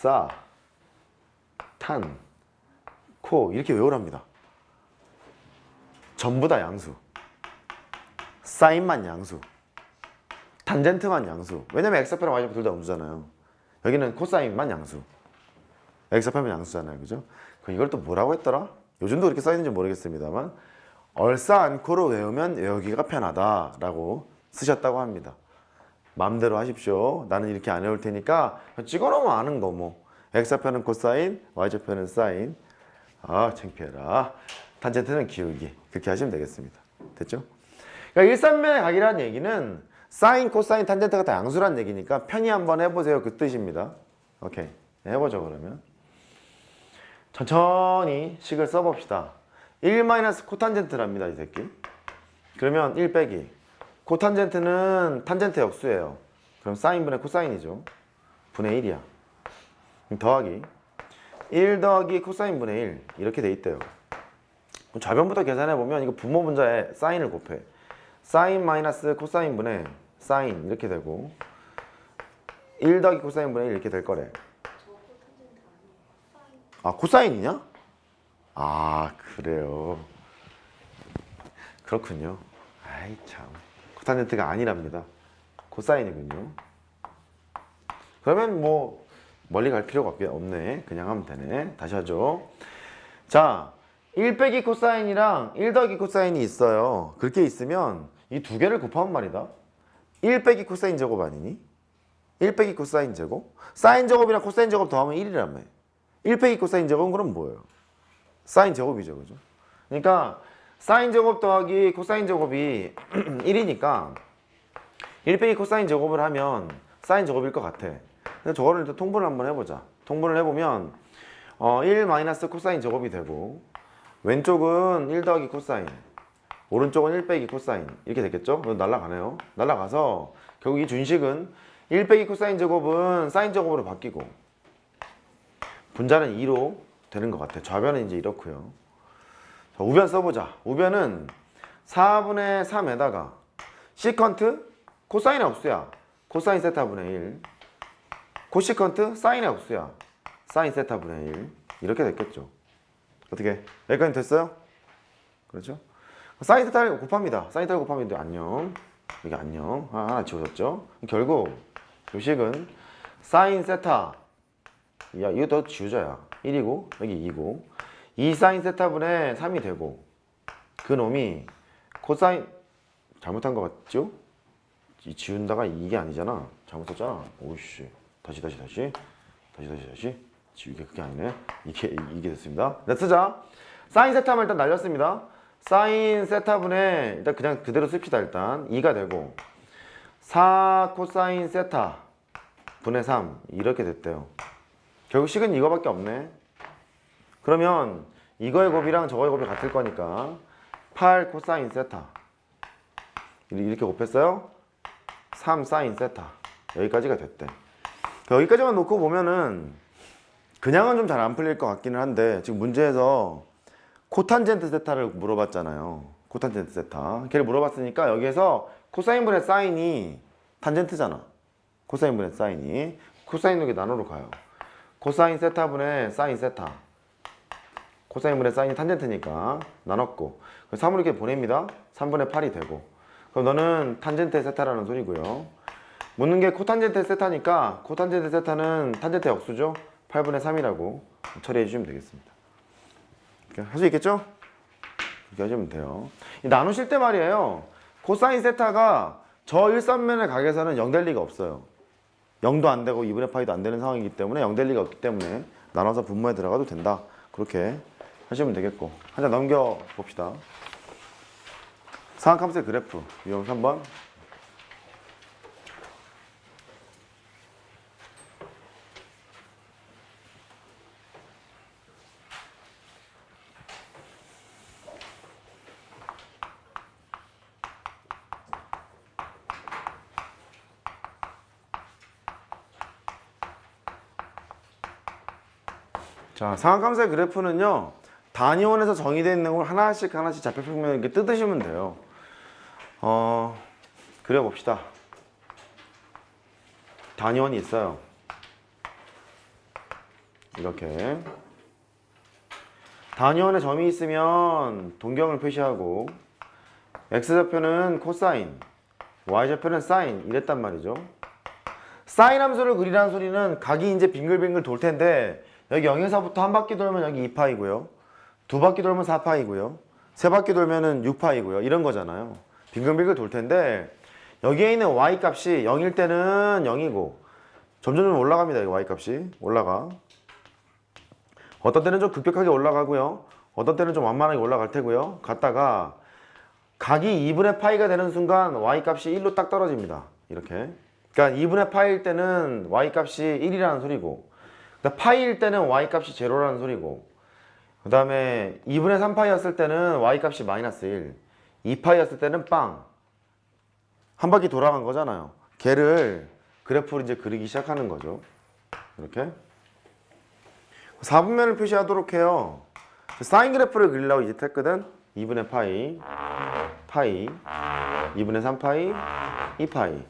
싸, 탄, 코 이렇게 외우랍니다. 전부 다 양수. 사인만 양수. 탄젠트만 양수. 왜냐면 엑스표랑 y좌표 둘다 음수잖아요. 여기는 코사인만 양수. 엑스표면 양수잖아요. 그죠? 그럼 이걸 또 뭐라고 했더라? 요즘도 그렇게 써있는지 모르겠습니다만 얼싸 안코로 외우면 외우기가 편하다라고 쓰셨다고 합니다. 마음대로 하십시오. 나는 이렇게 안 외울 테니까 찍어놓으면 아는 거 뭐. x좌표는 코사인, y좌표는 사인. 아 창피해라. 탄젠트는 기울기. 그렇게 하시면 되겠습니다. 됐죠? 그러니까 일산면의 각이라는 얘기는 사인, 코사인, 탄젠트가 다 양수란 얘기니까 편히 한번 해보세요. 그 뜻입니다. 오케이. 네, 해보죠 그러면. 천천히 식을 써봅시다. 1 마이너스 코탄젠트랍니다, 이 새끼. 그러면 1 빼기. 코탄젠트는 탄젠트 역수예요. 그럼 사인분의 코사인이죠. 분의 1이야. 더하기. 1 더하기 코사인분의 1. 이렇게 돼 있대요. 좌변부터 계산해보면 이거 부모 분자에 사인을 곱해. 사인 마이너스 코사인분의 사인 이렇게 되고 1 더하기 코사인분의 1 이렇게 될 거래. 아 코사인이냐? 아 그래요. 그렇군요. 아이 참코 탄젠트가 아니랍니다. 코사인이군요. 그러면 뭐 멀리 갈 필요가 없- 없네. 그냥 하면 되네. 다시 하죠. 자, 1 빼기 코사인이랑 1 더하기 코사인이 있어요. 그렇게 있으면 이 두 개를 곱하면 말이다. 1 빼기 코사인 제곱 아니니? 1 빼기 코사인 제곱? 사인 제곱이랑 코사인 제곱 더하면 1이라며. 1 빼기 코사인 제곱은 그럼 뭐예요? 사인 제곱이죠, 그죠? 그러니까 사인 제곱 더하기 코사인 제곱이 1이니까 1 빼기 코사인 제곱을 하면 사인 제곱일 것 같아. 근데 저거를 일단 통분을 한번 해보자. 통분을 해보면 어, 1 마이너스 코사인 제곱이 되고 왼쪽은 1 더하기 코사인 오른쪽은 1 빼기 코사인 이렇게 됐겠죠? 날라가네요. 날라가서 결국 이 준식은 1 빼기 코사인 제곱은 사인 제곱으로 바뀌고 분자는 2로 되는 것 같아. 좌변은 이제 이렇고요. 자, 우변 써보자. 우변은 4분의 3에다가 시컨트 코사인의 억수야. 코사인 세타분의 1 코시컨트 사인의 억수야. 사인 세타분의 1 이렇게 됐겠죠. 어떻게? 여기까지 됐어요? 그렇죠? 사인 세타를 곱합니다. 사인 세타를 곱하면 돼. 안녕. 여기 안녕. 아, 하나 지워졌죠? 결국 요식은 사인 세타 야 이거 더 지우자야 1이고 여기 2고 2 사인 세타분의 3이 되고 그 놈이 코사인 잘못한 거 같죠? 이 지운다가 이게 아니잖아. 잘못 썼잖아. 오씨. 다시 다시 다시. 다시 다시 다시. 지우개 그게 아니네. 이게 이게 됐습니다. 네 쓰자. 사인 세타만 일단 날렸습니다. 사인 세타분의 일단 그냥 그대로 씁시다 일단. 2가 되고 4 코사인 세타 분의 3 이렇게 됐대요. 결국 식은 이거밖에 없네. 그러면 이거의 곱이랑 저거의 곱이 같을 거니까 8 코사인 세타 이렇게 곱했어요. 3 사인 세타 여기까지가 됐대. 여기까지만 놓고 보면은 그냥은 좀 잘 안 풀릴 것 같기는 한데 지금 문제에서 코탄젠트 세타를 물어봤잖아요. 코탄젠트 세타. 걔를 물어봤으니까 여기에서 코사인분의 사인이 탄젠트잖아. 코사인분의 사인이 코사인 여기 나눠로 가요. 코사인 세타분의 사인 세타 코사인분의 사인이 탄젠트니까 나눴고 3으로 이렇게 보냅니다. 3분의 8이 되고. 그럼 너는 탄젠트 세타라는 소리고요. 묻는 게 코탄젠트 세타니까 코탄젠트 세타는 탄젠트 역수죠? 8분의 3이라고 처리해 주시면 되겠습니다. 할 수 있겠죠? 이렇게 하시면 돼요. 이 나누실 때 말이에요. 코사인 세타가 저 일산면의 각에서는 0 될 리가 없어요. 0도 안 되고 2분의 파이도 안 되는 상황이기 때문에 0 될 리가 없기 때문에 나눠서 분모에 들어가도 된다. 그렇게 하시면 되겠고. 한 장 넘겨 봅시다. 상한함수의 그래프. 유형 3번. 자, 상한감수의 그래프는요. 단위원에서 정의되어 있는 걸 하나씩 하나씩 좌표 평면 이렇게 뜯으시면 돼요. 어, 그려봅시다. 단위원이 있어요. 이렇게 단위원의 점이 있으면 동경을 표시하고 x좌표는 코사인 y좌표는 사인 이랬단 말이죠 사인 함수를 그리라는 소리는 각이 이제 빙글빙글 돌 텐데 여기 0에서부터 한 바퀴 돌면 여기 2파이고요 두 바퀴 돌면 4파이고요. 세 바퀴 돌면은 6파이고요. 이런 거잖아요. 빙글빙글 돌 텐데 여기에 있는 y 값이 0일 때는 0이고 점점 점 올라갑니다 이 y 값이. 올라가. 어떤 때는 좀 급격하게 올라가고요. 어떤 때는 좀 완만하게 올라갈 테고요. 갔다가 각이 2분의 파이가 되는 순간 y 값이 1로 딱 떨어집니다. 이렇게. 그러니까 2분의 파이일 때는 y 값이 1이라는 소리고 그러니까 파이일 때는 y 값이 제로라는 소리고 그 다음에 2분의 3파이였을 때는 y 값이 마이너스 1 2파이였을 때는 빵. 한 바퀴 돌아간 거잖아요. 걔를 그래프로 이제 그리기 시작하는 거죠. 이렇게. 4분면을 표시하도록 해요. 사인 그래프를 그리려고 이제 했거든. 2분의 파이 파이 2분의 3파이 2파이.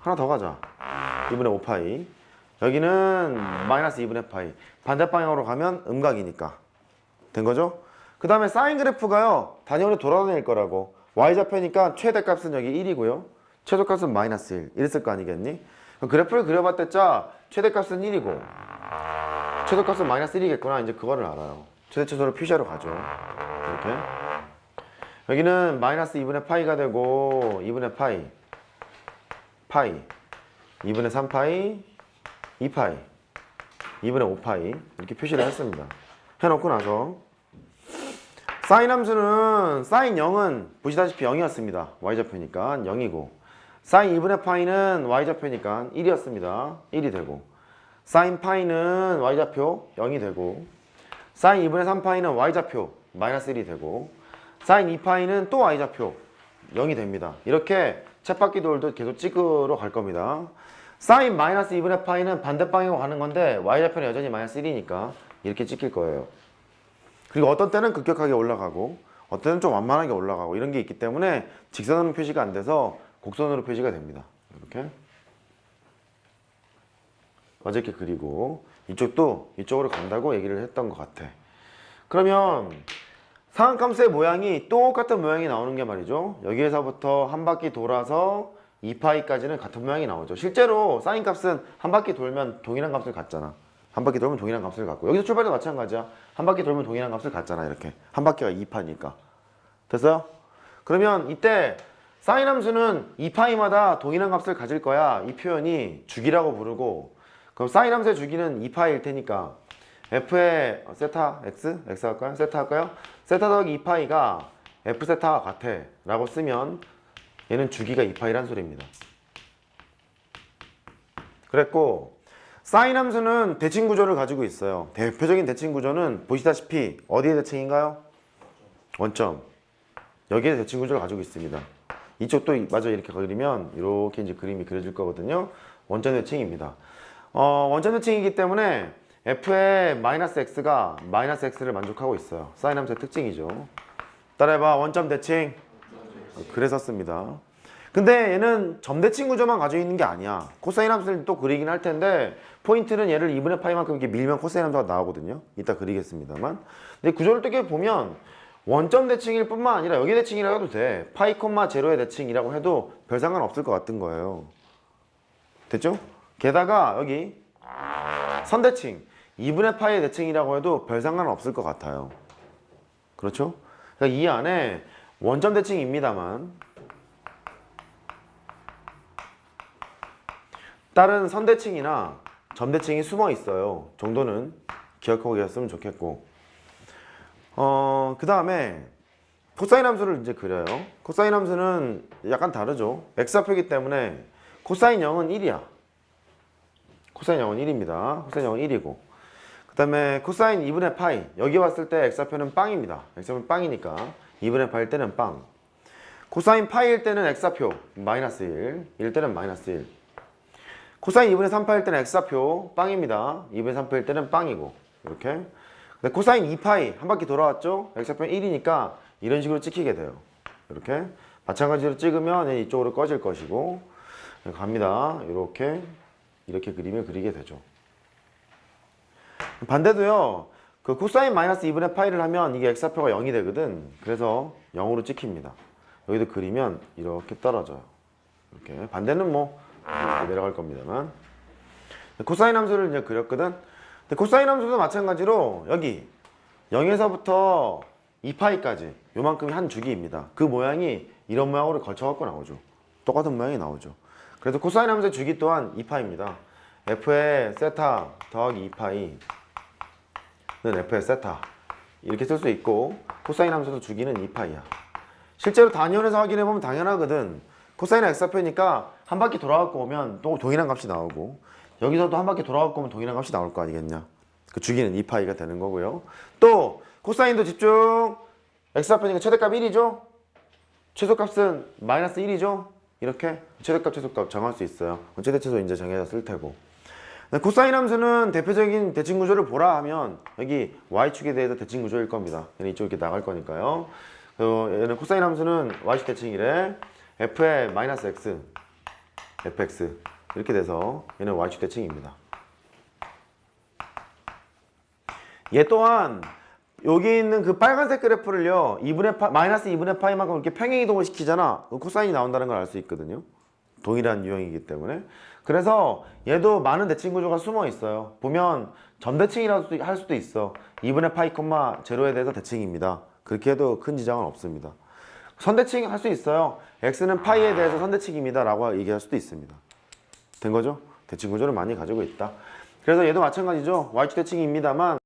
하나 더 가자. 2분의 5파이. 여기는 마이너스 2분의 파이. 반대 방향으로 가면 음각이니까 된 거죠? 그 다음에 사인 그래프가요 단위원이 돌아다닐 거라고. Y좌표니까 최대값은 여기 1이고요. 최소값은 마이너스 1 이랬을 거 아니겠니? 그래프를 그려봤댔자 최대값은 1이고 최소값은 마이너스 1이겠구나. 이제 그거를 알아요. 최대 최소를 표시하러 가죠. 이렇게. 여기는 마이너스 2분의 파이가 되고 2분의 파이. 파이. 2분의 3파이. 2파이. 2분의 5파이. 이렇게 표시를 했습니다 해놓고 나서. 사인 함수는 사인 0은 보시다시피 0이었습니다. y좌표니까 0이고. 사인 2분의 파이는 y좌표니까 1이었습니다. 1이 되고. 사인 파이는 y좌표 0이 되고. 사인 2분의 3파이는 y좌표 마이너스 1이 되고. 사인 2파이는 또 y좌표 0이 됩니다. 이렇게 쳇바퀴 돌도 계속 찍으러 갈 겁니다. 사인 마이너스 2분의 파이는 반대 방향으로 가는 건데 y좌표는 여전히 마이너스 1이니까 이렇게 찍힐 거예요. 그리고 어떤 때는 급격하게 올라가고 어떤 때는 좀 완만하게 올라가고 이런 게 있기 때문에 직선으로 표시가 안 돼서 곡선으로 표시가 됩니다. 이렇게 어저께 그리고 이쪽도 이쪽으로 간다고 얘기를 했던 것 같아. 그러면 상한감수의 모양이 똑같은 모양이 나오는 게 말이죠. 여기에서부터 한 바퀴 돌아서 2파이까지는 같은 모양이 나오죠. 실제로 사인 값은 한 바퀴 돌면 동일한 값을 갖잖아. 한 바퀴 돌면 동일한 값을 갖고 여기서 출발도 마찬가지야. 한 바퀴 돌면 동일한 값을 갖잖아. 이렇게 한 바퀴가 2파니까 됐어요? 그러면 이때 사인 함수는 2파이마다 동일한 값을 가질 거야. 이 표현이 주기라고 부르고 그럼 사인 함수의 주기는 2파이일 테니까 f의 세타 x x 할까요? 세타 할까요? 세타 더하기 2파이가 f 세타와 같아 라고 쓰면 얘는 주기가 2파이란 소리입니다. 그랬고 사인 함수는 대칭 구조를 가지고 있어요. 대표적인 대칭 구조는 보시다시피 어디의 대칭인가요? 원점. 여기에 대칭 구조를 가지고 있습니다. 이쪽도 마저 이렇게 그리면 이렇게 이제 그림이 그려질 거거든요. 원점 대칭입니다. 어, 원점 대칭이기 때문에 f의 마이너스 x가 마이너스 x를 만족하고 있어요. 사인 함수의 특징이죠. 따라해봐 원점 대칭. 그래서 씁니다. 근데 얘는 점대칭 구조만 가지고 있는 게 아니야. 코사인 함수를 또 그리긴 할 텐데 포인트는 얘를 2분의 파이만큼 이렇게 밀면 코사인 함수가 나오거든요. 이따 그리겠습니다만. 근데 구조를 또 보면 원점 대칭일 뿐만 아니라 여기 대칭이라고 해도 돼. 파이 콤마 제로의 대칭이라고 해도 별 상관 없을 것 같은 거예요. 됐죠? 게다가 여기 선대칭 2분의 파이의 대칭이라고 해도 별 상관 없을 것 같아요. 그렇죠? 그러니까 이 안에 원점 대칭입니다만 다른 선대칭이나 점대칭이 숨어 있어요. 정도는 기억하고 계셨으면 좋겠고. 어, 그 다음에 코사인 함수를 이제 그려요. 코사인 함수는 약간 다르죠. x좌표이기 때문에 코사인 0은 1이야. 코사인 0은 1입니다. 코사인 0은 1이고. 그 다음에 코사인 2분의 파이. 여기 왔을 때 x좌표는 빵입니다. x좌표는 빵이니까 2분의 파일 때는 빵. 코사인 파이일 때는 x좌표 마이너스 1. 일 때는 마이너스 1. 코사인 2분의 3파일 때는 x좌표 빵입니다. 2분의 3파일 때는 빵이고 이렇게 근데 코사인 2파이 한 바퀴 돌아왔죠? x좌표는 1이니까 이런 식으로 찍히게 돼요. 이렇게 마찬가지로 찍으면 이쪽으로 꺼질 것이고 갑니다. 이렇게 이렇게 그림을 그리게 되죠. 반대도요. 그 코사인 마이너스 2분의 파이를 하면 이게 x좌표가 0이 되거든. 그래서 0으로 찍힙니다. 여기도 그리면 이렇게 떨어져요. 이렇게 반대는 뭐 내려갈 겁니다만 코사인 함수를 이제 그렸거든. 근데 코사인 함수도 마찬가지로 여기 0에서부터 2파이까지 요만큼이 한 주기입니다. 그 모양이 이런 모양으로 걸쳐 갖고 나오죠. 똑같은 모양이 나오죠. 그래서 코사인 함수의 주기 또한 2파입니다. f의 세타 더하기 2파이는 f의 세타 이렇게 쓸 수 있고 코사인 함수도 주기는 2파이야. 실제로 단위원에서 확인해 보면 당연하거든. 코사인 x좌표니까 한 바퀴 돌아갖고 오면 또 동일한 값이 나오고 여기서도 한 바퀴 돌아갖고 오면 동일한 값이 나올 거 아니겠냐. 그 주기는 2파이가 되는 거고요. 또 코사인도 집중. x좌표니까 최대값 1이죠. 최소값은 마이너스 1이죠. 이렇게 최대값 최소값 정할 수 있어요. 최대 최소 이제 정해서 쓸 테고. 코사인 함수는 대표적인 대칭 구조를 보라 하면 여기 y축에 대해서 대칭 구조일 겁니다. 이쪽 이렇게 나갈 거니까요. 어, 얘는 코사인 함수는 y축 대칭이래. F의 마이너스 x, fx 이렇게 돼서 얘는 y축 대칭입니다. 얘 또한 여기 있는 그 빨간색 그래프를요 2분의 파, 마이너스 2분의 파이만큼 이렇게 평행 이동을 시키잖아. 그럼 코사인이 나온다는 걸 알 수 있거든요. 동일한 유형이기 때문에. 그래서 얘도 많은 대칭 구조가 숨어 있어요. 보면 점대칭이라도 할 수도 있어. 2분의 파이 콤마 제로에 대해서 대칭입니다. 그렇게 해도 큰 지장은 없습니다 선대칭 할 수 있어요. X는 파이에 대해서 선대칭입니다 라고 얘기할 수도 있습니다. 된 거죠? 대칭 구조를 많이 가지고 있다. 그래서 얘도 마찬가지죠. Y축 대칭입니다만